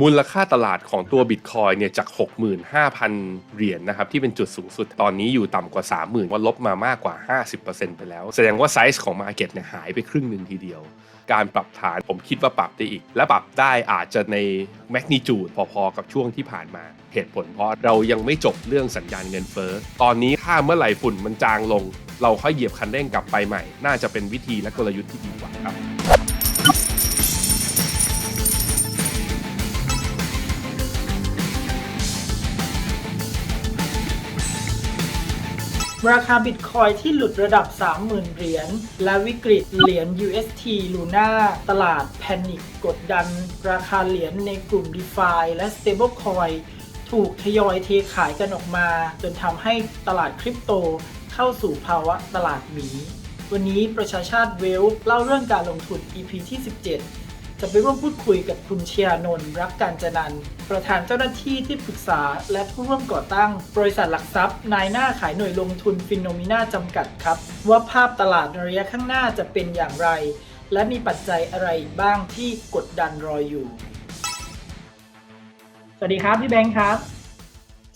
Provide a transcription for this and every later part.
มูลค่าตลาดของตัวบิตคอยเนี่ยจาก 65,000 เหรียญนะครับที่เป็นจุดสูงสุดตอนนี้อยู่ต่ำกว่า 30,000 ว่าลบมามากกว่า 50%ไปแล้ว แสดงว่าไซส์ของ Market เนี่ยหายไปครึ่งหนึ่งทีเดียว การปรับฐานผมคิดว่าปรับได้อีก และปรับได้อาจจะในแมกนิจูดพอๆ กับช่วงที่ผ่านมาเหตุผลเพราะเรายังไม่จบเรื่องสัญญาณเงินเฟ้อตอนนี้ถ้าเมื่อไหร่ฝุ่นมันจางลง เราค่อยเหยียบคันเร่งกลับไปใหม่ น่าจะเป็นวิธีและกลยุทธ์ที่ดีกว่าครับ ราคาบิตคอยที่หลุดระดับ 30,000 เหรียญ และวิกฤตเหรียญ UST Luna ตลาดแพนิคกดดัน ราคาเหรียญในกลุ่ม DeFi และ Stablecoin ถูกทยอยเทขายกันออกมา จนทำให้ตลาดคริปโตเข้าสู่ภาวะตลาดหมี วันนี้ประชาชาติเวลเล่าเรื่องการลงทุน EP ที่ 17 จะไปร่วมพูดคุยกับคุณเชียร์นนท์รักการจนันประธานเจ้าหน้าที่ที่ปรึกษา และผู้ร่วมก่อตั้ง บริษัทหลักทรัพย์ นายหน้าขายหน่วยลงทุนฟินโนมิน่าจำกัดครับ ว่าภาพตลาดในระยะข้างหน้าจะเป็นอย่างไร และมีปัจจัยอะไรบ้างที่กดดันรออยู่ สวัสดีครับพี่แบงค์ครับ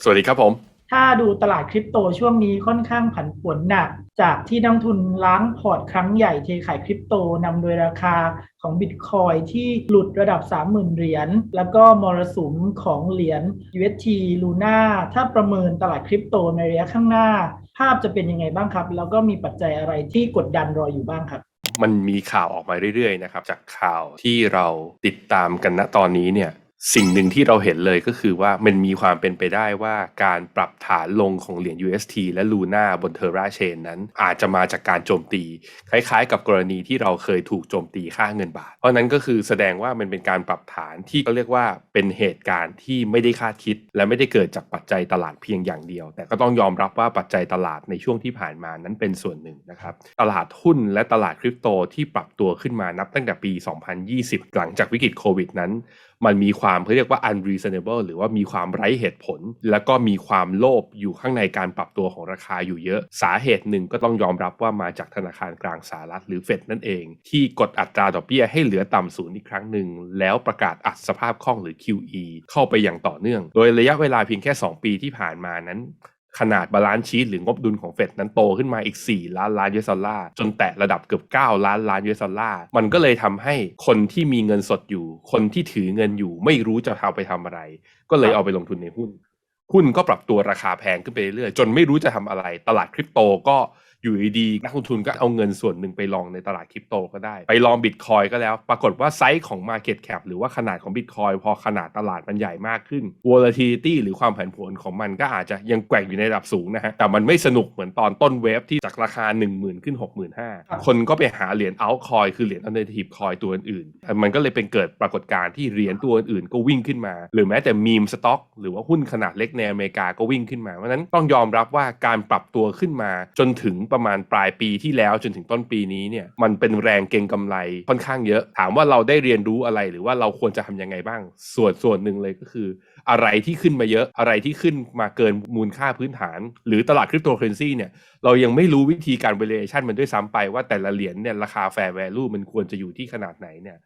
สวัสดีครับผม ถ้าดูตลาดคริปโตช่วงนี้ค่อนข้างผันผวนหนัก จากที่นักทุนล้างพอร์ตครั้งใหญ่เทขายคริปโตนำโดยราคาของบิตคอยที่หลุดระดับ 30,000 เหรียญแล้วก็มรสุมของเหรียญ UST Luna ถ้าประเมินตลาดคริปโตในระยะข้างหน้า ภาพจะเป็นยังไงบ้างครับ แล้วก็มีปัจจัยอะไรที่กดดันรออยู่บ้างครับมันมีข่าวออกมาเรื่อยๆนะครับจากข่าวที่เราติดตามกันณตอนนี้เนี่ย สิ่งหนึ่งที่เราเห็นเลยก็คือว่ามันมีความเป็นไปได้ว่าการปรับฐานลงของเหรียญ UST และ Luna บน Terra Chain นั้นอาจจะมาจากการโจมตี คล้ายๆ กับกรณีที่เราเคยถูกโจมตีค่าเงินบาท เพราะนั้นก็คือแสดงว่ามันเป็นการปรับฐานที่เขาเรียกว่าเป็นเหตุการณ์ที่ไม่ได้คาดคิด และไม่ได้เกิดจากปัจจัยตลาดเพียงอย่างเดียว แต่ก็ต้องยอมรับว่าปัจจัยตลาดในช่วงที่ผ่านมานั้นเป็นส่วนหนึ่งนะครับตลาดหุ้นและตลาดคริปโตที่ปรับตัวขึ้นมานับตั้งแต่ปี 2020 หลังจากวิกฤตโควิดนั้นมันมีความเขาเรียกว่า unreasonable หรือว่ามีความไร้เหตุผล แล้วก็มีความโลภอยู่ข้างในการปรับตัวของราคาอยู่เยอะ สาเหตุหนึ่งก็ต้องยอมรับว่ามาจากธนาคารกลางสหรัฐหรือเฟดนั่นเอง ที่กดอัตราดอกเบี้ยให้เหลือต่ำศูนย์อีกครั้งหนึ่ง แล้วประกาศอัดสภาพคล่องหรือ QE เข้าไปอย่างต่อเนื่อง โดยระยะเวลาเพียงแค่ 2 ปีที่ผ่านมานั้น ขนาดบาลานซ์ชีตหรืองบดุลของเฟดนั้นโตขึ้นมาอีก 4 ล้านล้านยูเอสดอลลาร์จนแตะระดับเกือบ 9 ล้านล้านยูเอสดอลลาร์มันก็เลยทำให้คนที่มีเงินสดอยู่ คนที่ถือเงินอยู่ ไม่รู้จะเอาไปทำอะไร ก็เลยเอาไปลงทุนในหุ้น หุ้นก็ปรับตัวราคาแพงขึ้นไปเรื่อยๆจนไม่รู้จะทำอะไร ตลาดคริปโตก็ อยู่ดีๆนักลงทุนก็เอาเงินส่วนหนึ่งไปลองในตลาดคริปโตก็ได้ ไปลองบิตคอยก็แล้ว ปรากฏว่าไซส์ของ Market Cap หรือว่าขนาดของบิตคอยพอขนาดตลาดมันใหญ่มากขึ้น volatility หรือความผันผวนของมันก็อาจจะยังแกว่งอยู่ในระดับสูงนะฮะ แต่มันไม่สนุกเหมือนตอนต้นเวฟที่จากราคา 10,000 ขึ้น 65,000 คนก็ไปหาเหรียญ altcoin คือเหรียญ alternative coin ตัวอื่นๆมันก็เลยเป็นเกิดปรากฏการณ์ที่เหรียญตัวอื่นๆก็วิ่งขึ้นมา หรือแม้แต่มีมสต็อกหรือว่าหุ้นขนาดเล็กในอเมริกาก็วิ่งขึ้นมาเพราะฉะนั้นต้องยอมรับว่าการปรับตัวขึ้นมาจนถึงปประมาณปลายปีที่แล้วจนถึงต้นปีนี้เนี่ยมันเป็นแรงเก็งกำไรค่อนข้างเยอะ ถามว่าเราได้เรียนรู้อะไรหรือว่าเราควรจะทำยังไงบ้าง ส่วนส่วนหนึ่งเลยก็คือ อะไรที่ขึ้นมาเยอะอะไรที่ขึ้นมาเกินมูลค่าพื้นฐาน หรือตลาดคริปโตเคอเรนซีเนี่ยเรายังไม่รู้วิธีการ valuation มันด้วยซ้ำไปว่าแต่ละเหรียญเนี่ยราคา fair value มันควรจะอยู่ที่ขนาดไหนเนี่ย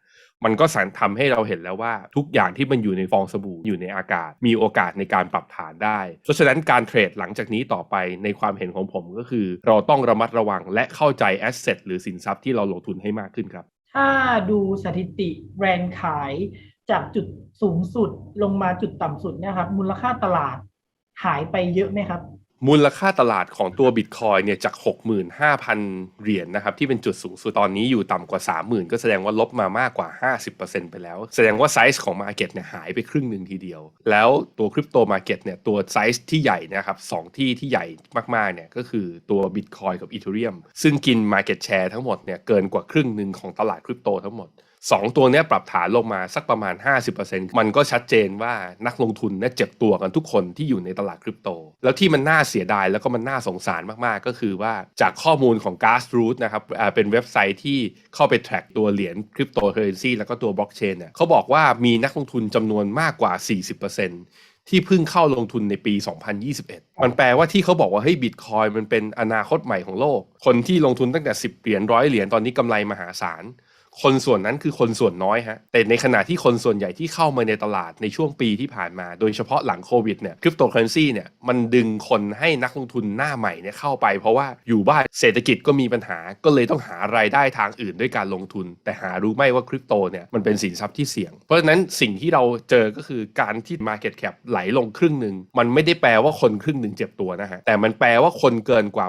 มันก็สันทำให้เราเห็นแล้วว่า ทุกอย่างที่มันอยู่ในฟองสบู่อยู่ในอากาศ มีโอกาสในการปรับฐานได้ เพราะฉะนั้นการเทรดหลังจากนี้ต่อไปในความเห็นของผมก็คือ เราต้องระมัดระวังและเข้าใจแอสเซทหรือสินทรัพย์ที่เราลงทุนให้มากขึ้นครับ ถ้าดูสถิติแรงขายจากจุดสูงสุดลงมาจุดต่ำสุดเนี่ยครับมูลค่าตลาดหายไปเยอะไหมครับ มูลค่าตลาดของตัวบิตคอยเนี่ยจาก 65,000 เหรียญนะครับที่เป็นจุดสูงสุดตอนนี้อยู่ต่ำกว่า 30,000 ก็แสดงว่าลบมามากกว่า 50%ไปแล้ว แสดงว่าไซส์ของ Market เนี่ยหายไปครึ่งหนึ่งทีเดียว แล้วตัวคริปโตมาเก็ตเนี่ยตัวไซส์ที่ใหญ่นะครับสองที่ที่ใหญ่มากๆเนี่ยก็คือตัว Bitcoin กับ Ethereum ซึ่งกิน Market Share ทั้งหมดเนี่ยเกินกว่าครึ่งหนึ่งของตลาดคริปโตทั้งหมด สองตัวนี้ปรับฐานลงมาสักประมาณ 50%มันก็ชัดเจนว่านักลงทุนเนี่ยเจ็บตัวกันทุกคนที่อยู่ในตลาดคริปโต แล้วที่มันน่าเสียดายแล้วก็มันน่าสงสารมากๆ ก็คือว่าจากข้อมูลของ g a s r o o t นะครับเป็นเว็บไซต์ที่เข้าไป track ตัวเหรียญคริปโตเคอเรนซีแล้วก็ตัวบล็อกเชนเนี่ยเขาบอกว่ามีนักลงทุนจำนวนมากกว่า 40%ที่เพิ่งเข้าลงทุนในปี 2021 มันแปลว่าที่เขาบอกว่าเฮ้ยบิตคอยมันเป็นอนาคตใหม่ของโลก คนที่ลงทุนตั้งแต่ 10 เหรียญร้อยเหรียญตอนนี้กำไรมหาศาล คนส่วนนั้นคือคนส่วนน้อยฮะ แต่ในขณะที่คนส่วนใหญ่ที่เข้ามาในตลาดในช่วงปีที่ผ่านมา โดยเฉพาะหลังโควิดเนี่ยคริปโตเคอเรนซีเนี่ยมันดึงคนให้นักลงทุนหน้าใหม่เนี่ยเข้าไป เพราะว่าอยู่บ้านเศรษฐกิจก็มีปัญหา ก็เลยต้องหารายได้ทางอื่นด้วยการลงทุน แต่หารู้ไหมว่าคริปโตเนี่ยมันเป็นสินทรัพย์ที่เสี่ยง เพราะฉะนั้นสิ่งที่เราเจอก็คือการที่ Market Cap ไหลลงครึ่งหนึ่งมันไม่ได้แปลว่าคนครึ่งหนึ่งเจ็บตัวนะฮะแต่มันแปลว่าคนเกินกว่า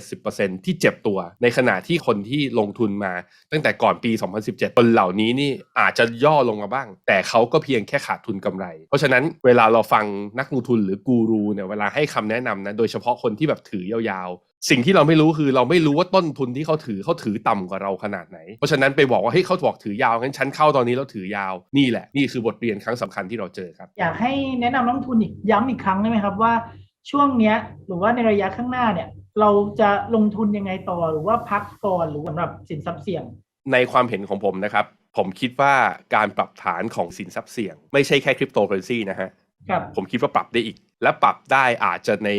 80-70%ที่เจ็บตัว ในขณะที่คนที่ลงทุนมาตั้งแต่ก่อนปี2017 คนเหล่านี้นี่อาจจะย่อลงมาบ้าง แต่เขาก็เพียงแค่ขาดทุนกำไร เพราะฉะนั้นเวลาเราฟังนักลงทุนหรือกูรูเนี่ยเวลาให้คำแนะนำนะโดยเฉพาะคนที่แบบถือยาวๆสิ่งที่เราไม่รู้คือเราไม่รู้ว่าต้นทุนที่เขาถือเขาถือต่ำกว่าเราขนาดไหน เพราะฉะนั้นไปบอกว่าเฮ้ยเขาบอกถือยาวงั้นฉันเข้าตอนนี้แล้วถือยาวนี่แหละนี่คือบทเรียนครั้งสำคัญที่เราเจอครับ อยากให้แนะนำนักลงทุนอีกย้ำอีกครั้งได้ไหมครับว่า ช่วงเนี้ยหรือว่าในระยะข้างหน้าเนี่ยเราจะลงทุนยังไงต่อหรือว่าพักก่อนหรือสำหรับสินทรัพย์เสี่ยง ในความเห็นของผมนะครับ ผมคิดว่าการปรับฐานของสินทรัพย์เสี่ยง ไม่ใช่แค่คริปโตเคอเรนซีนะฮะครับผมคิดว่าปรับได้อีก และปรับได้อาจจะใน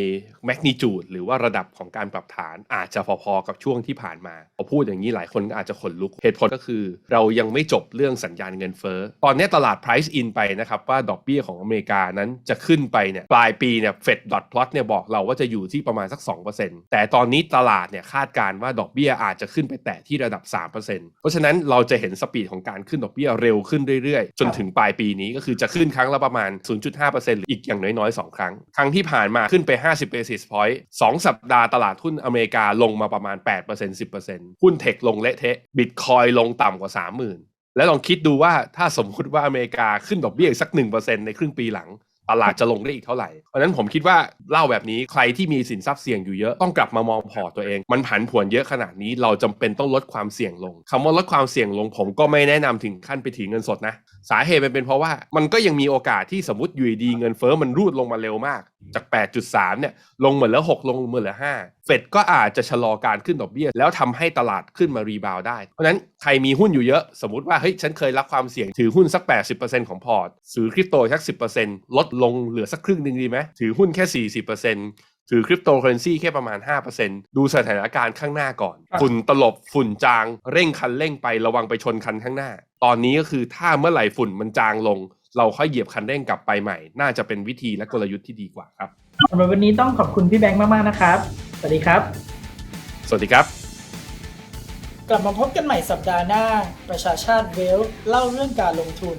แมกนิจูดหรือว่าระดับของการปรับฐานอาจจะพอๆกับช่วงที่ผ่านมาพอพูดอย่างนี้หลายคนอาจจะขนลุกเหตุผลก็คือ เรายังไม่จบเรื่องสัญญาณเงินเฟ้อ ตอนนี้ตลาด price in ไปนะครับว่าดอกเบี้ยของอเมริกานั้นจะขึ้นไปเนี่ยปลายปีเนี่ยเฟดดอทพลอตเนี่ยบอกเราว่าจะอยู่ที่ประมาณสัก 2%แต่ตอนนี้ตลาดเนี่ยคาดการณ์ว่าดอกเบี้ยอาจจะขึ้นไปแตะที่ระดับ 3%เพราะฉะนั้นเราจะเห็นสปีดของการขึ้นดอกเบี้ยเร็วขึ้นเรื่อยๆ จนถึงปลายปีนี้ก็คือจะขึ้นครั้งละประมาณ 0.5%หรืออีกอย่างน้อยๆ2ครั้งครั้งที่ผ่านมาขึ้นไป 50 basis point 2สัปดาห์ตลาดหุ้นอเมริกาลงมาประมาณ 8% 10%หุ้นเทคลงเละเทะบิตคอยลงต่ำกว่า 30,000 แล้วลองคิดดูว่าถ้าสมมุติว่าอเมริกาขึ้นดอกเบี้ยอีกสัก 1%ในครึ่งปีหลัง ตลาดจะลงได้อีกเท่าไหร่ เพราะนั้นผมคิดว่าเล่าแบบนี้ใครที่มีสินทรัพย์เสี่ยงอยู่เยอะต้องกลับมามองพอร์ตตัวเอง มันผันผวนเยอะขนาดนี้เราจำเป็นต้องลดความเสี่ยงลงคำว่าลดความเสี่ยงลง ผมก็ไม่แนะนำถึงขั้นไปถือเงินสดนะ สาเหตุมันเป็นเพราะว่ามันก็ยังมีโอกาสที่สมมติอยู่ดีเงินเฟ้อมันรูดลงมาเร็วมาก จาก 8.3 เนี่ยลงเหมือนแล้ว6ลงเหมือนแล้ว5 ฟดก็อาจจะชะลอการขึ้นดอกเบี้ย แล้วทำให้ตลาดขึ้นมารีบาวด์ได้ เพราะฉะนั้นใครมีหุ้นอยู่เยอะ สมมติว่าเฮ้ยฉันเคยรับความเสี่ยงถือหุ้นสัก 80%ของพอร์ตซื้อคริปโตสัก 10%ลดลงเหลือสักครึ่งหนึ่งดีไหมถือหุ้นแค่ 40%ถือคริปโตเคอเรนซีแค่ประมาณ 5%ดูสถานการณ์ข้างหน้าก่อนครับฝุ่นตลบฝุ่นจาง เร่งคันเร่งไประวังไปชนคันข้างหน้า ตอนนี้ก็คือถ้าเมื่อไหร่ฝุ่นมันจางลง เราค่อยเหยียบคันเร่งกลับไปใหม่ น่าจะเป็นวิธีและกลยุทธ์ที่ดีกว่าครับสำหรับวันนี้ต้องขอบคุณพี่แบงค์มากๆนะครับ สวัสดีครับ สวัสดีครับ กลับมาพบกันใหม่สัปดาห์หน้า ประชาชาติเวลเล่าเรื่องการลงทุน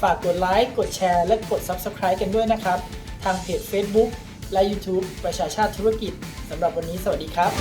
ฝากกดไลค์กดแชร์และกด Subscribe กันด้วยนะครับ ทางเพจ Facebook และ YouTube ประชาชาติธุรกิจสำหรับวันนี้สวัสดีครับ